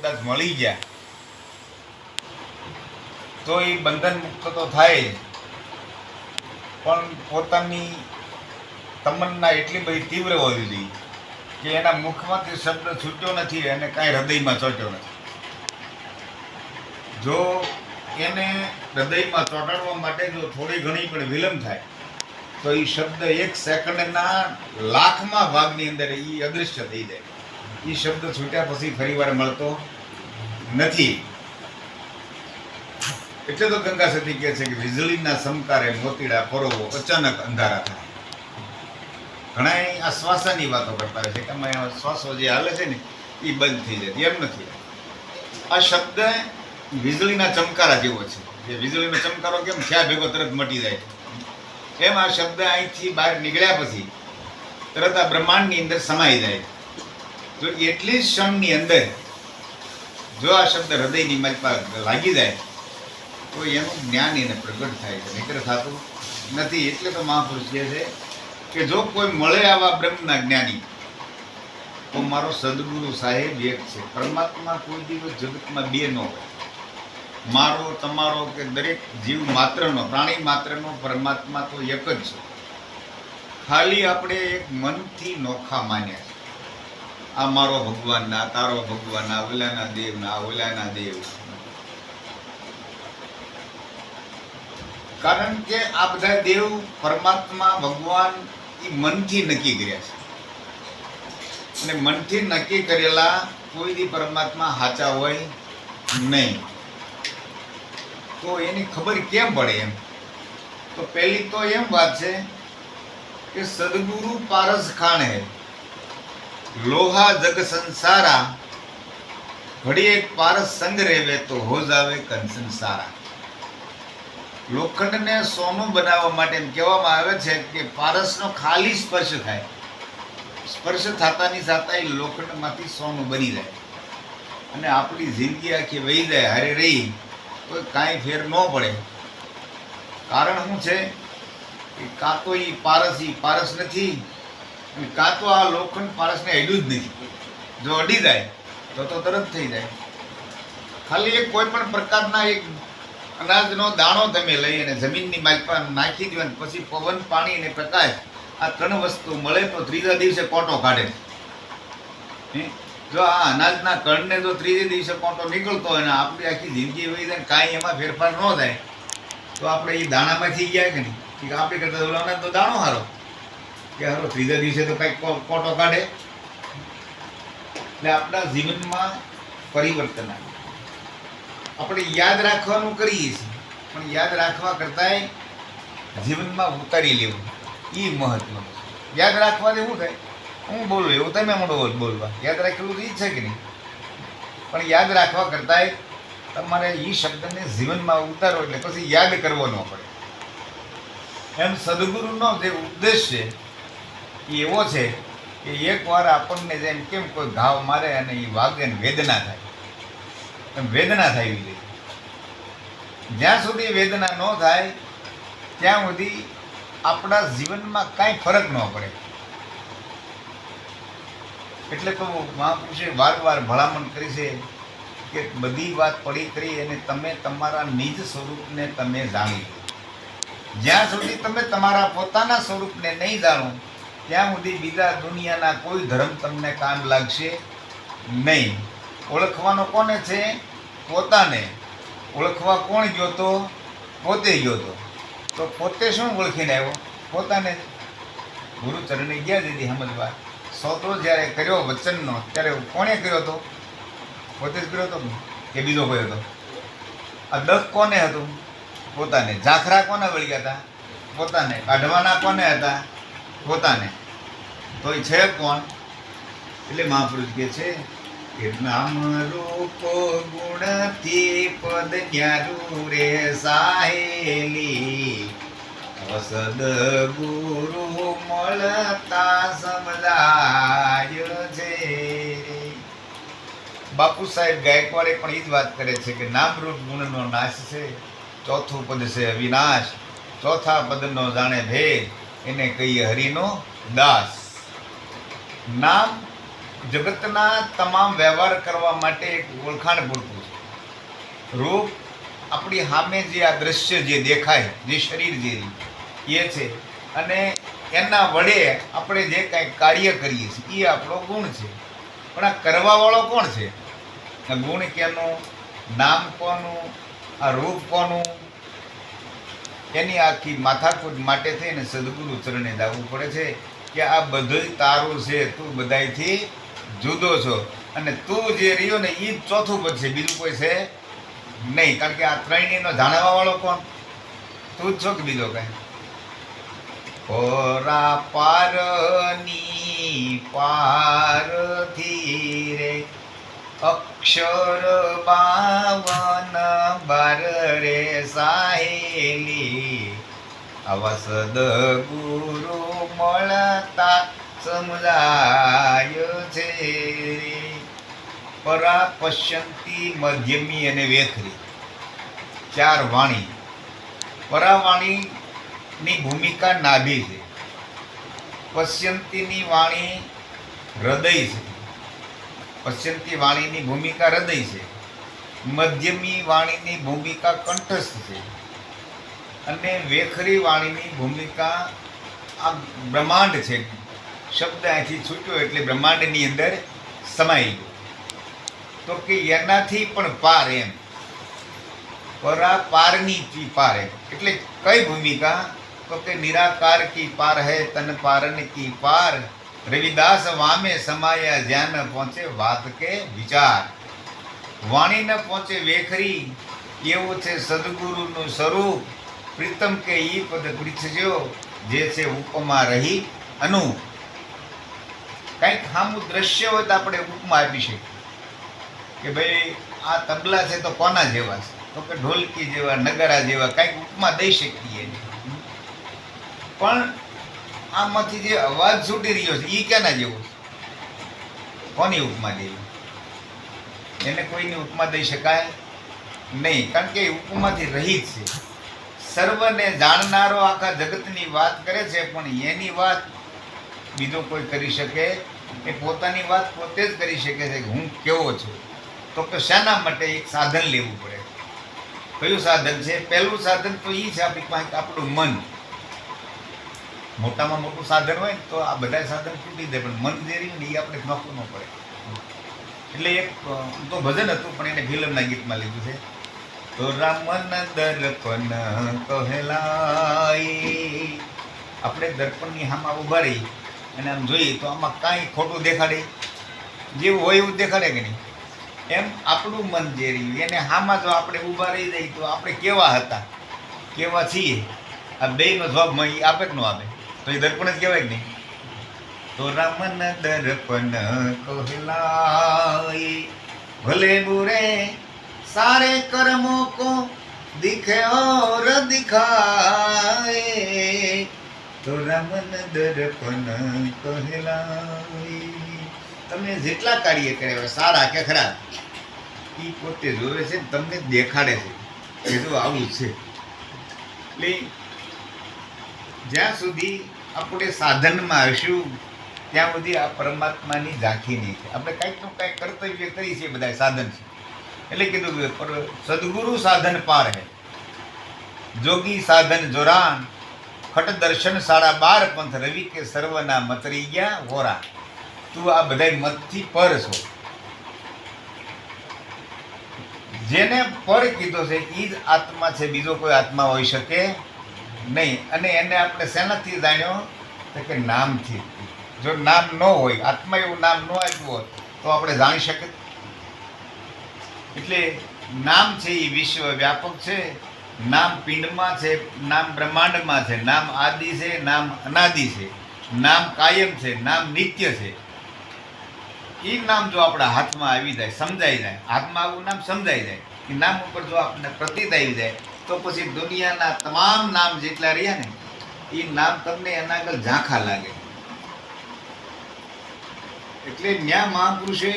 કદાચ મળી ગયા. તો એ બંધન મુક્ત તો થાય પણ પોતાની તમન્ના એટલી બધી તીવ્ર હોવી જોઈએ કે એના મુખમાંથી શબ્દ છૂટ્યો નથી અને કાંઈ હૃદયમાં ચોટ્યો નથી. જો એને હૃદયમાં ચોંટાડવા માટે જો થોડી ઘણી પણ વિલંબ થાય, તો એ શબ્દ એક સેકન્ડના લાખમાં ભાગની અંદર એ અદૃશ્ય થઈ જાય. એ શબ્દ છૂટ્યા પછી ફરીવાર મળતો નથી. એટલે તો ગંગા સતી કહે છે કે વીજળીના સમકારે મોતીડા પરોવો અચાનક અંધારા થાય. ઘણા આ શ્વાસાની વાતો કરતા હોય છે કે અમે શ્વાસો જે હાલે છે ને એ બંધ થઈ જાય. એમ નથી. આ શબ્દ વીજળીના ચમકારા જેવો છે. જે વીજળીનો ચમકારો કેમ થયા ભેગો તરત મટી જાય. એમ આ શબ્દ અહીંથી બહાર નીકળ્યા પછી તરત આ બ્રહ્માંડની અંદર સમાઈ જાય. જો એટલી જ ક્ષણની અંદર જો આ શબ્દ હૃદયની મજમાં લાગી જાય, તો એનું જ્ઞાન એને પ્રગટ થાય છે. નહીતર થતું નથી. એટલે તો મહાપુરુષ કહે છે કે જો કોઈ મળે આવા બ્રહ્મના જ્ઞાની, તો મારો સદગુરુ સાહેબ એક છે. પરમાત્મા કોઈ દિવસ જગતમાં બે ન હોય. મારો, તમારો કે દરેક જીવ માત્રનો, પ્રાણી માત્રનો પરમાત્મા તો એક જ છે. ખાલી આપણે એક મનથી નોખા માન્યા આ મારો ભગવાન ના તારો ભગવાન ના ઓલાના દેવ ના ઓલાના દેવ. કારણ કે આ બધા દેવ પરમાત્મા, ભગવાન એ મનથી નક્કી કર્યા છે. અને મનથી નક્કી કરેલા કોઈ દી પરમાત્મા સાચા હોય નહીં. તો એની ખબર કેમ પડે એમ? તો પહેલી તો એમ વાત છે કે સદગુરુ પારસ ખાણ હે. લોહા જગ સંસારા. ઘડી એક પારસ સંગ રેવે તો હો આવે કંસન સારા લોખંડને સોનું બનાવવા માટે એમ કહેવામાં આવે છે કે પારસનો ખાલી સ્પર્શ થાય. સ્પર્શ થતાની સાથે લોખંડમાંથી સોનું બની જાય. અને આપણી જિંદગી આખી વહી જાય, હારે રહી તો કાંઈ ફેર ન પડે. કારણ શું છે? કે કાં તો એ પારસ એ પારસ નથી કાં તો આ લોખંડ પારસને અડ્યું જ નથી જો અડી જાય, તો તો તરત થઈ જાય. ખાલી એક કોઈ પણ પ્રકારના એક અનાજનો દાણો તમે લઈ અને જમીનની માલપા નાખી દો અને પછી પવન, પાણી અને પ્રકાશ આ ત્રણ વસ્તુ મળે તો ત્રીજા દિવસે કોટો કાઢે? જો આ અનાજના કણને જો ત્રીજે દિવસે કોટો નીકળતો હોય ને આપણી આખી જિંદગી વહી જાય કાંઈ એમાં ફેરફાર ન થાય, તો આપણે એ દાણામાંથી ગયા કે નહીં? કે આપણે કરતા ઓલો અનાજનો દાણો હારો કે હારો ત્રીજા દિવસે તો કંઈક કોટો કાઢે. એટલે આપણા જીવનમાં પરિવર્તન આવે. આપણે યાદ રાખવાનું કરીએ છીએ, પણ યાદ રાખવા કરતાંય જીવનમાં ઉતારી લેવું એ મહત્વનું યાદ રાખવાથી શું થાય? હું બોલું, એવું તમે મને બોલવા. યાદ રાખેલું તો એ છે કે નહીં? પણ યાદ રાખવા કરતાંય તમારે એ શબ્દને જીવનમાં ઉતારો એટલે પછી યાદ કરવો ન પડે. એમ સદગુરુનો જે ઉપદેશ છે એ એવો છે કે એકવાર આપણને જેમ કેમ કોઈ ઘાવ મારે અને એ વાગે ને વેદના થાય. એમ વેદના એવી જોઈએ જ્યાં સુધી વેદના ન થાય, ત્યાં સુધી આપણા જીવનમાં કાંઈ ફરક ન પડે. એટલે તો મહાપુરુષે વારવાર ભલામણ કરી છે કે બધી વાત પડી કરી અને તમે તમારા નિજ સ્વરૂપને તમે જાણી. જ્યાં સુધી તમે તમારા પોતાના સ્વરૂપને નહીં જાણો ત્યાં સુધી બીજા દુનિયાના કોઈ ધર્મ તમને કામ લાગશે નહીં. ઓળખવાનો કોને છે? પોતાને. ઓળખવા કોણ ગયો તો? પોતે ગયો તો. તો પોતે શું ઓળખીને આવ્યો? પોતાને. ગુરુચરણે ગયા દીધી સમજવા? સોતો જ્યારે કર્યો વચનનો, ત્યારે કોણે કર્યો હતો પોતે જ કર્યો હતો કે બીજો કોઈ હતો? આ દખ કોને હતું? પોતાને. ઝાખરા કોને વળગ્યા હતા? પોતાને. કાઢવાના કોને હતા? પોતાને. તો એ છે કોણ? એટલે મહાપુરુષ કે છે કે નામ રૂપ ગુણથી પદ ન્યારું રે સાહેલી? વસદ ગુરુ મળતા સમજાય છે. બાપુ સાહેબ ગાયકવાડે પણ એ જ વાત કરે છે કે નામ રૂપ ગુણનો નાશ છે, ચોથું પદ છે અવિનાશ, ચોથા પદનો જાણે ભેદ, એને કહીએ હરિનો દાસ. નામ જગતના તમામ વ્યવહાર કરવા માટે એક ઓળખાણ પૂરતું છે. રૂપ આપણી સામે જે આ દ્રશ્ય જે દેખાય, જે શરીર જે એ છે. અને એના વડે આપણે જે કાંઈ કાર્ય કરીએ છીએ, એ આપણો ગુણ છે. પણ આ કરવાવાળો કોણ છે? ગુણ કેનું નામ કોનું? આ રૂપ કોનું? એની આખી માથાકૂટ માટે થઈને સદગુરુ ચરણે દાવવું પડે છે. કે આ બધું તારું છે, તું બધાયથી જુદો છો. અને તું જે રહ્યો ને એ ચોથું પદ છે, બીજું કોઈ છે નહીં. કારણ કે આ ત્રણેયનો જાણવા વાળો કોણ? તું જ છો કે બીજો કઈ? ઓરા પારની પારથી રે, અક્ષર બાવન બાર રે સાહેલી આવા સદગુરુ મળતા સમજાય છે. પરા પશ્યંતી મધ્યમી અને વેખરી ચાર વાણી. પરાવાણીની ભૂમિકા નાભી છે. પશ્યંતીની વાણી હૃદય છે. પશ્યંતી વાણીની ભૂમિકા હૃદય છે. મધ્યમી વાણીની ભૂમિકા કંઠસ્થ છે. અને વેખરી વાણીની ભૂમિકા આ બ્રહ્માંડ છે. શબ્દ અહીંથી છૂટ્યો એટલે બ્રહ્માંડની અંદર સમાઈ ગયો. તો કે એનાથી પણ પાર એમ. પરા પારની પાર એમ. એટલે કઈ ભૂમિકા? તો કે નિરાકાર કી પાર હૈ, તન પારન કી પાર. રવિદાસ વામે સમાયા જ્યાં ન પહોંચે વાત કે વિચાર. વાણી ન પહોંચે વેખરી, એવું છે સદગુરુનું સ્વરૂપ. પ્રીતમ કે ઈ પદ પૃચ્છજો. જે છે ઉપમા રહી અનુ. કંઈક સામું દ્રશ્ય હોય તો આપણે ઉપમા આપી શકીએ. કે ભાઈ, આ તબલા છે તો કોના જેવા છે? તો કે ઢોલકી જેવા, નગારા જેવા, કંઈક ઉપમા દઈ શકીએ પણ આમાંથી જે અવાજ છૂટી રહ્યો છે એ ક્યાંના જેવો છે? કોની ઉપમા દેવી એને કોઈની ઉપમા દઈ શકાય? નહીં, કારણ કે એ ઉપમાથી રહિત છે. સર્વને જાણનારો આખા જગતની વાત કરે છે, પણ એની વાત બીજો કોઈ કરી શકે? એ પોતાની વાત પોતે જ કરી શકે છે કે હું કેવો છું? તો કે શાના માટે એક સાધન લેવું પડે. કયું સાધન છે? પહેલું સાધન તો એ છે આપણી પાસે આપણું મન. મોટામાં મોટું સાધન હોય ને તો આ બધા સાધન તૂટી દે પણ મન જે ને એ આપણે નોખવું ન પડે. એટલે એક તો ભજન હતું, પણ એને ફિલ્મના ગીતમાં લીધું છે. તો રામન દર્પણ કહેલાય. આપણે દર્પણની હામાં ઊભા રહી અને આમ જોઈએ તો આમાં કાંઈ ખોટું દેખાડે. જેવું હોય એવું દેખાડે કે નહીં? એમ આપણું મન જે રહ્યું, એને હામાં જો આપણે ઊભા રહી જઈએ તો આપણે કેવા હતા? કેવા છીએ? આ બેનો જવાબ એ આપે કે ન આપે? તો એ દર્પણ જ કહેવાય કે નહીં? તો રામન દર્પણ કહેલાય. ભલે બુરે सारे कर्मों को दिखे और दिखाए તો રમન દર્પણ કહેલાય તમે જેટલા કાર્ય કર્યા હોય સારા કે ખરાબ એ પોતે જોવે છે તમને દેખાડે છે કે જો આવું છે એટલે જ્યાં સુધી આપણે સાધનમાં હશું ત્યાં સુધી આ પરમાત્માની ઝાંખી નહીં છે આપણે કંઈક નું કંઈક કર્તવ્ય કરીએ છીએ બધા સાધન છે એટલે કીધું સદગુરુ સાધન પાર હે. જોગી સાધન જોરાન, ખટ દર્શન સાડા બાર પંથ રવિ કે સર્વના મતરી ગયા વોરા. તું આ બધા મતથી પર છો. જેને પર કીધો છે એ જ આત્મા છે, બીજો કોઈ આત્મા હોઈ શકે નહીં. અને એને આપણે શેનાથી જાણ્યો? તો કે નામથી. જો નામ ન હોય, આત્મા એવું નામ ન આપ્યું હોત, તો આપણે જાણી શકીએ એટલે નામ છે એ વિશ્વ વ્યાપક છે, નામ પિંડમાં છે, નામ બ્રહ્માંડમાં છે, નામ આદિ છે, નામ અનાદિ છે, નામ કાયમ છે, નામ નિત્ય છે. એ નામ જો આપણા હાથમાં આવી જાય, સમજાઈ જાય, હાથમાં આવું નામ સમજાઈ જાય એ નામ ઉપર જો આપણને પ્રતીત આવી જાય, તો પછી દુનિયાના તમામ નામ જેટલા રહ્યા ને એ નામ તમને એના આગળ ઝાંખા લાગે. એટલે ન્યા મહાપુરુષે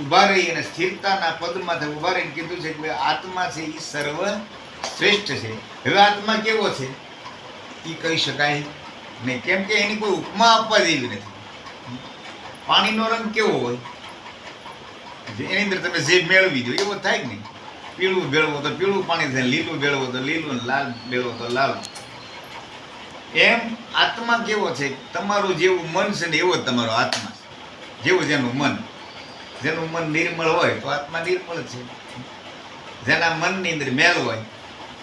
ઊભા રહી અને સ્થિરતાના પદમાંથી ઊભા રહીને કીધું છે કે આત્મા છે એ સર્વ શ્રેષ્ઠ છે. હવે આત્મા કેવો છે? એ કહી શકાય નહીં. કેમ કે એની કોઈ ઉપમા આપવા જેવી નથી. પાણીનો રંગ કેવો હોય? એની અંદર તમે જે મેળવી દો, એવો થાય કે નહીં? પીળું ભેળવો તો પીળું પાણી થાય, લીલું ભેળવો તો લીલું લાલ ભેળવો તો લાલ. એમ આત્મા કેવો છે? તમારું જેવું મન છે ને એવો જ તમારો આત્મા છે. જેવું જેનું મન. જેનું મન નિર્મળ હોય તો આત્મા નિર્મળ છે. જેના મનની અંદર મેલ હોય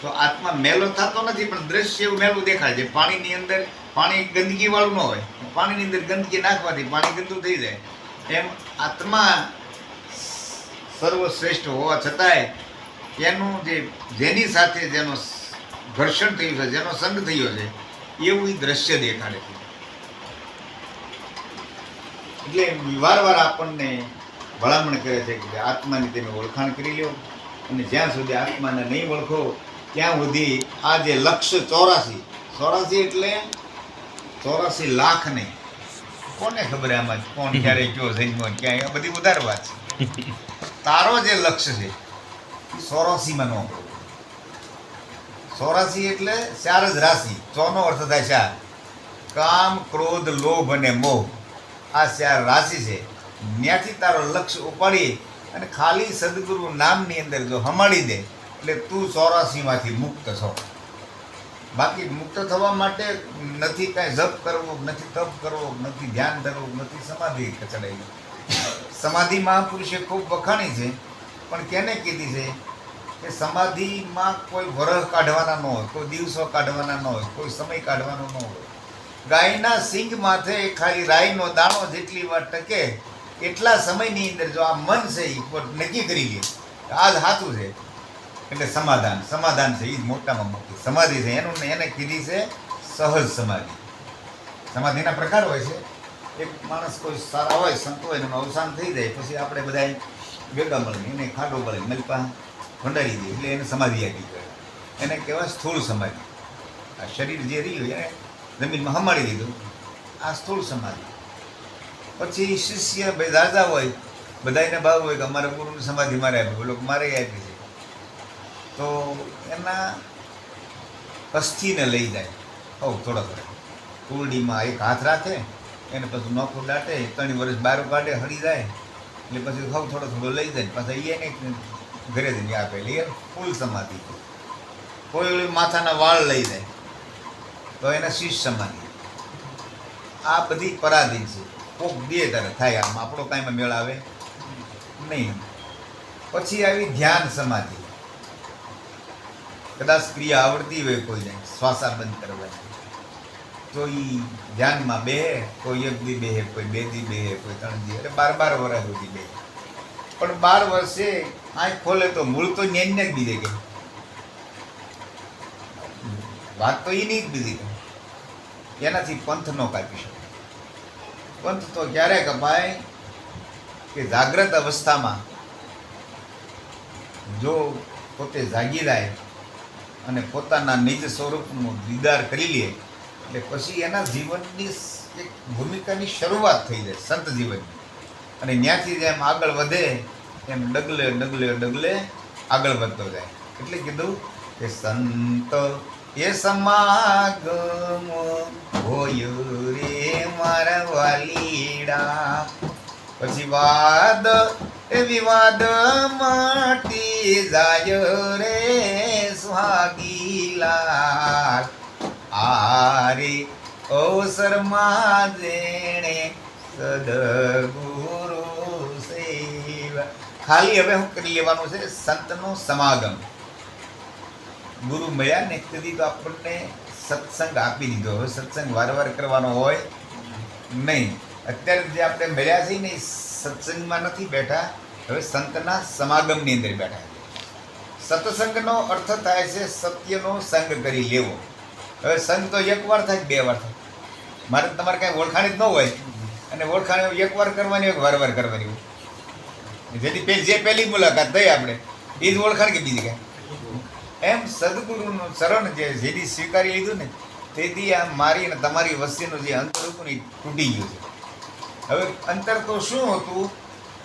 તો આત્મા મેલો થતો નથી, પણ દ્રશ્ય એવું મેલું દેખાય છે. પાણીની અંદર પાણી ગંદકી વાળું ન હોય. પાણીની અંદર ગંદકી નાખવાથી પાણી ગંદુ થઈ જાય. એમ આત્મા સર્વશ્રેષ્ઠ હોવા છતાંય એનું જે, જેની સાથે જેનો ઘર્ષણ થયું છે, જેનો સંગ થયો છે, એવું એ દ્રશ્ય દેખાડે છે. એટલે વારવાર આપણને ભલામણ કરે છે કે આત્માની તમે ઓળખાણ કરી લો. અને જ્યાં સુધી આત્માને નહીં ઓળખો ત્યાં સુધી આ જે લક્ષ્ય ચોરાસી ચોરાસી એટલે ચોરાસી લાખ નહીં. કોને ખબર આમાં કોણ ક્યારે કયો જન્મો ને ક્યાં એ બધી ઉધાર વાત છે. તારો જે લક્ષ્ય છે ચોરાસીમાં નો ચોરાસી એટલે ચાર જ રાશિ. ચોનો અર્થ થાય ચાર. કામ ક્રોધ લોભ અને મોહ. આ ચાર રાશિ છે. ત્યાંથી તારો લક્ષ્ય ઉપાડી અને ખાલી સદગુરુ નામની અંદર જો હમાડી દે, એટલે તું ચોરાસીમાંથી મુક્ત છો બાકી મુક્ત થવા માટે નથી કાંઈ જપ કરવો, નથી તપ કરવો, નથી ધ્યાન ધરવું, નથી સમાધિ ચડાવી સમાધિ મહાપુરુષે ખૂબ વખાણી છે, પણ કેને કીધી છે કે સમાધિમાં કોઈ વરહ કાઢવાના ન હોય, કોઈ દિવસો કાઢવાના ન હોય, કોઈ સમય કાઢવાનો ન હોય. ગાયના સિંગ માથે ખાલી રાઈનો દાણો જેટલી વાર ટકે એટલા સમયની અંદર જો આ મન છે એ નક્કી કરી લે. આ જ સાચું છે. એટલે સમાધાન. સમાધાન છે. એ જ મોટામાં મોટી. સમાધિ છે. એનું એને કીધી છે સહજ સમાધિ. સમાધિના પ્રકાર હોય છે. એક માણસ કોઈ સારા હોય, સંત હોય એનું અવસાન થઈ જાય, પછી આપણે બધા ભેગા મળીને એને ખાડો મળીને મલપા, ભંડારી દે એટલે એને સમાધિ આપી ગયો એને કહેવાય સ્થૂળ સમાધિ. આ શરીર જે રહ્યું એને જમીનમાં હમાડી દીધું. આ સ્થૂળ સમાધિ. પછી શિષ્ય ભાઈ દાદા હોય બધાને ભાવ હોય કે અમારે ગુરુની સમાધિ મારે આપી, બોલો મારે આપી છે તો એના અસ્થિને લઈ જાય. હો થોડા થોડા. કુરડીમાં એક હાથ રાખે, એને પછી નોખું દાટે ત્રણ વર્ષ બાર કાઢે હળી જાય, એટલે પછી હવ થોડો થોડો લઈ જાય, પાછા એને ઘરે જઈને આપે. એટલે એ ફૂલ સમાધિ. કોઈ ઓલી માથાના વાળ લઈ જાય, તો એને શીશ સમાધિ. આ બધી પરાધીન છે. કોક દે તારે થાય આમ, આપણો કાંઈમાં મેળ આવે? નહીં. પછી આવી ધ્યાન સમાધિ. કદાચ ક્રિયા આવડતી હોય કોઈને શ્વાસા બંધ કરવાની. તો એ ધ્યાનમાં બે, કોઈ એક દી બે, કોઈ બે દી બે, કોઈ ત્રણ દી એટલે બાર બાર વર્ષ સુધી બે. પણ બાર વર્ષે આંખ ખોલે તો મૂળ તો ન્યાન જ બીજે કે વાત તો એની જ બીજી. એનાથી પંથ ન કાપી શકે. પંથ તો ક્યારે કપાય કે જાગ્રત અવસ્થામાં જો પોતે જાગી જાય અને પોતાના નિજ સ્વરૂપનું દીદાર કરી લે, એટલે પછી એના જીવનની એક ભૂમિકાની શરૂઆત થઈ જાય સંત જીવનની. અને ત્યાંથી જેમ આગળ વધે, એમ ડગલે ડગલે ડગલે આગળ વધતો જાય. એટલે કીધું કે સંત એ સમાગમ હોયું રે મારા પછી વાદ, એ વિવાદ માટી જાય રે સ્વાગીલા. આરે અવસરમાં જેણે સદગુરુ સેવા. ખાલી હવે શું કરી લેવાનું છે સંતનો સમાગમ. ગુરુ મળ્યા ને તેથી તો આપણને સત્સંગ આપી દીધો. હવે સત્સંગ વારવાર કરવાનો હોય નહીં. અત્યારે જે આપણે મળ્યા છીએ ને સત્સંગમાં નથી બેઠા, હવે સંતના સમાગમની અંદર બેઠા સત્સંગનો અર્થ થાય છે સત્યનો સંગ કરી લેવો. હવે સંગ તો એક વાર થાય બે વાર થાય? મારે તમારે કાંઈ ઓળખાણ જ ન હોય. અને ઓળખાણ એક વાર કરવાની હોય કે વાર વાર કરવાની હોય? જેથી જે પહેલી મુલાકાત થઈ આપણે, એ જ ઓળખાણ કે બીજી કાંઈ? એમ સદગુરુનું શરણ જે જેથી સ્વીકારી લીધું ને, તેથી આ મારી અને તમારી વસ્તીનું જે અંતર હતું ને તૂટી ગયું છે. હવે અંતર તો શું હતું?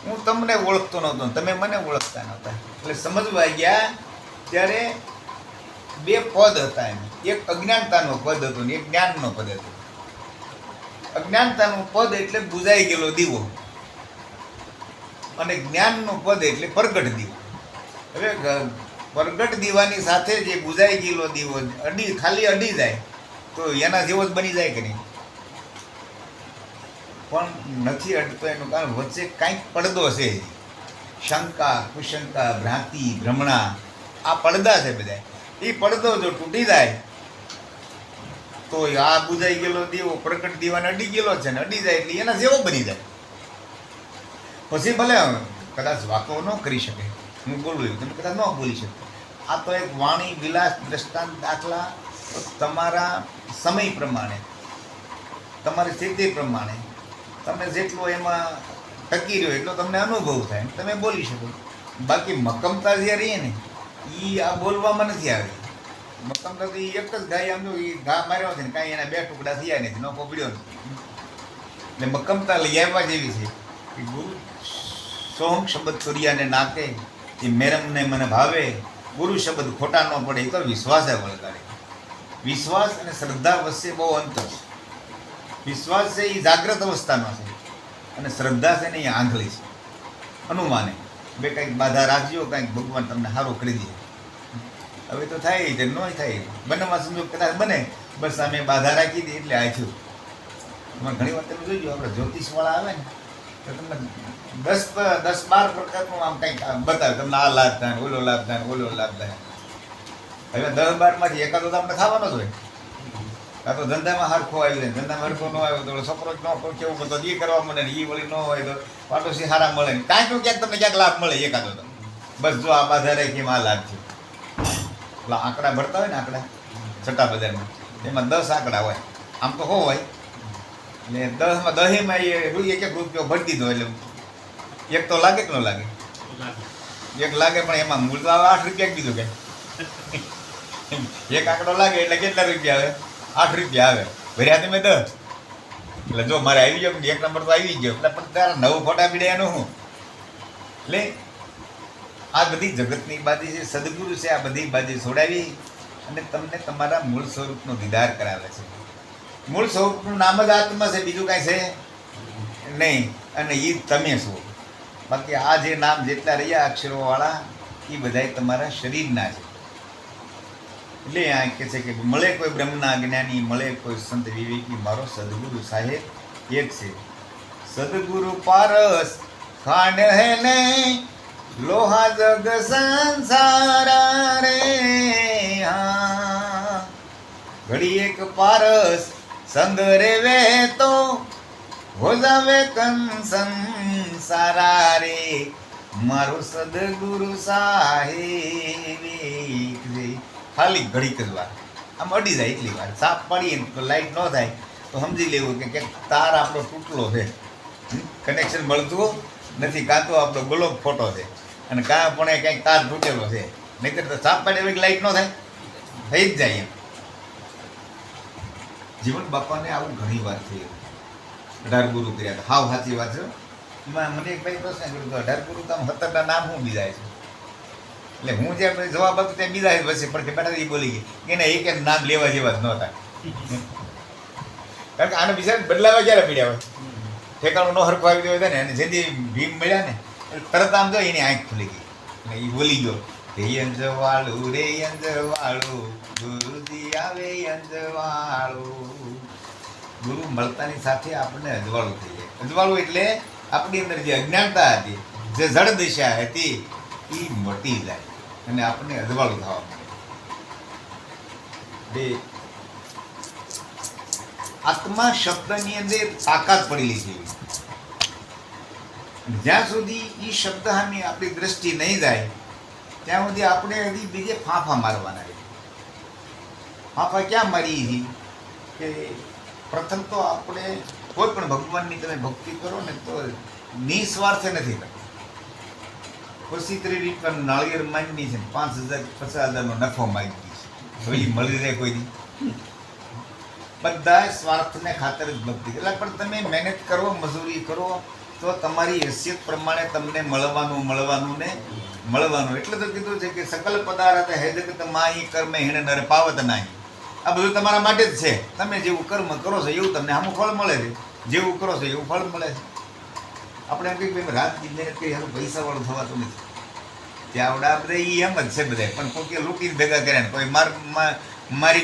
હું તમને ઓળખતો નહોતો તમે મને ઓળખતા નહોતા. એટલે સમજવા ગયા, ત્યારે બે પદ હતા એમ. એક અજ્ઞાનતાનો પદ હતું ને, એક જ્ઞાનનો પદ હતો. અજ્ઞાનતાનું પદ એટલે બુજાઈ ગયેલો દીવો. અને જ્ઞાનનું પદ એટલે પ્રગટ દીવો. હવે પ્રગટ દીવાની સાથે જે બુજાઈ ગયેલો દીવો, અડી, ખાલી અડી જાય, તો એના જેવો જ બની જાય કે નહીં? પણ નથી અડતો એનું કારણ, વચ્ચે કાંઈક પડદો છે. શંકા, કુશંકા, ભ્રાંતિ, ભ્રમણા, આ પડદા છે બધા. એ પડદો જો તૂટી જાય, તો આ બુજાઈ ગયેલો દીવો, પ્રગટ દીવાને અડી ગયેલો છે ને અડી જાય એટલે એના જેવો બની જાય. પછી ભલે કદાચ વાતો ન કરી શકે. હું બોલું તમે કદાચ ન બોલી શકો. આ તો એક વાણી, વિલાસ, દ્રષ્ટાંત, દાખલા તમારા સમય પ્રમાણે, તમારી સ્થિતિ પ્રમાણે તમે જેટલો એમાં ટકી રહ્યો એટલો તમને અનુભવ થાય. તમે બોલી શકો. બાકી મક્કમતા જે રહીએ ને એ આ બોલવામાં નથી આવી. મક્કમતા તો ઈ એક જ ગાય, આમ એ ઘા માર્યો છે ને, કાંઈ એના બે ટુકડા થયા નથી, ન પકડ્યો નથી. એટલે મક્કમતા લઈ આવ્યા જેવી છે. કે ગુરુ સોહમ શબ્દ સૂર્યાને નાકે એ મેરમને મને ભાવે, ગુરુ શબ્દ ખોટા ન પડે એ તો વિશ્વાસે વળગાડે. વિશ્વાસ અને શ્રદ્ધા વચ્ચે બહુ અંતર છે. વિશ્વાસ છે એ જાગ્રત અવસ્થાનો છે અને શ્રદ્ધા છે ને એ આંધળી છે. અનુમાને બે કંઈક બાધા રાખજો, કંઈક ભગવાન તમને સારું કરી દે. હવે તો થાય તે ન થાય બંનેમાં સંજોગ કદાચ બને બસ અમે બાધા રાખી દઈએ એટલે આ છું એમાં ઘણી વાર તમે જોઈજો આપણે જ્યોતિષવાળા આવે ને તો તમને દસ દસ, બાર પ્રકારનું આમ કંઈક બતાવે. તમને આ લાભ થાય ઓલો લાભ થાય ઓલો લાભ થાય હવે દસ, બારમાંથી એકાદો તો આપણે થવાનો જ હોય. કાં તો ધંધામાં હરખો આવી જાય. ધંધામાં હરખો ન આવ્યો તો છોકરો ન કેવું બધો એ કરવા મળે ને એ વળી ન હોય તો પાટો સારા મળે ને. કાંઈક ક્યાંક તમને ક્યાંક લાભ મળે, એકાદો તો. બસ જો આ બાધા રાખી આ લાભ છે. પેલા આંકડા ભરતા હોય ને આંકડા, છઠ્ઠા બજારમાં. એમાં દસ આંકડા હોય. આમ તો હોય એટલે દસમાં દહેમાં એ એક એક રૂપિયો ભરી દીધો એટલે એક તો લાગે કે ન લાગે? એક લાગે પણ એમાં મૂળ તો આવે આઠ રૂપિયા કીધું કે. એક આંકડો લાગે એટલે કેટલા રૂપિયા આવે? આઠ રૂપિયા આવે. ભર્યા તમે દસ? એટલે જો મારે આવી ગયો એક નંબર તો આવી ગયો. એટલે પણ તારા નવ ફોટા પીડ્યા એનું શું? એટલે આ બધી જગતની બાજી છે સદગુરુ છે આ બધી બાજી છોડાવી અને તમને તમારા મૂળ સ્વરૂપનો દીદાર કરાવે છે. મૂળ સ્વરૂપનું નામ જ આત્મા છે, બીજું કાંઈ છે નહીં. અને એ તમે છો. બાકી આ જે નામ જેટલા રહ્યા અક્ષરોવાળા એ બધાય તમારા શરીરના છે. એટલે આ કહે છે કે મળે કોઈ બ્રહ્મના જ્ઞાની, મળે કોઈ સંત વિવેકી, મારો સદગુરુ સાહેબ એક છે. સદગુરુ પારસ ખાંડ હે ને, લોહા જગ સંસારા રે. હા. ઘડી એક પારસ સંગ વે તો હો જાવે કંસન સારા રે મારો સદગુરુ સાહેબ ખાલી ઘડીક જ આમ અડી જાય એટલી વાર. સાપ પડી લાઈટ ન થાય. તો સમજી લેવું કે ક્યાંક તાર આપણો તૂટલો છે. કનેક્શન મળતું નથી કાં તો આપણો ગ્લોબ ફોટો છે. અને કાં પણ એ કંઈક તાર તૂટેલો છે. નહીંતર તો સાપ પાડી લાઈટ ન થાય. થઈ જ જાય એમ. જીવન બાપાને આવું ઘણી વાર થયું. અઢાર ગુરુ કર્યા હતા. હાવ સાચી વાત છે. એમાં મને એક ભાઈ પ્રશ્ન કર્યો અઢાર ગુરુ તો આમ સત્તરના નામ શું બીજા છે? એટલે હું જે જવાબ આપતો ત્યાં બીજા જ વચ્ચે પણ કે બેટા એ બોલી ગઈ કે એને એક નામ લેવા જેવા જ નહોતા કારણ કે આને બીજા બદલાવા ક્યારે પડ્યા હોય? ઠેકાણું ન હરખું આવી ગયું ને અને જેથી ભીમ મળ્યા ને તરત આમ જો એની આંખ ખુલી ગઈ. એ બોલી ગયો રે અંજવાળું રે અંજવાળું ગુરુજી આવે અંજવાળું. ગુરુ મળતાની સાથે આપણને અજવાળું થઈ જાય. અજવાળું એટલે આપણી અંદર જે અજ્ઞાનતા હતી, જે જળ દિશા હતી, એ મટી જાય અને આપણને અજવાળું થવા મળે આત્મા શબ્દની અંદર તાકાત પડેલી છે. જ્યાં સુધી એ શબ્દ સામે આપણી દ્રષ્ટિ નહીં જાય, ત્યાં સુધી આપણે હજી બીજે ફાંફા મારવાના છે ક્યાં મારી હતી કે પ્રથમ તો આપણે કોઈ પણ ભગવાનની તમે ભક્તિ કરો ને તો નિસ્વાર્થે નથી કરતા ખુશી ત્રીરી પણ નાળિયેર માંગી છે પાંચ હજાર પચાસ હજારનો નફો માંગી છે. હવે મળી રહે કોઈ બધા સ્વાર્થને ખાતર જ ભક્તિ એટલે પણ તમે મહેનત કરો, મજૂરી કરો, તો તમારી હેસિયત પ્રમાણે તમને મળવાનું મળવાનું ને મળવાનું. એટલે તો કીધું છે કે સકલ પદાર્થ હે જગત માહી કર્મે હેણે નર પાવત નાહી. આ બધું તમારા માટે જ છે. તમે જેવું કર્મ કરો છો, એવું તમને આમું ફળ મળે છે. જેવું કરો છો, એવું ફળ મળે છે. આપણે એમ કહીએ રાત મહેનત કરી હારું પૈસા વાળું થવાતું નથી. ત્યાં આવડે આપણે એ એમ જ છે બધા પણ કોઈ લૂંટીને ભેગા કર્યા કોઈ માર્ગમાં મારી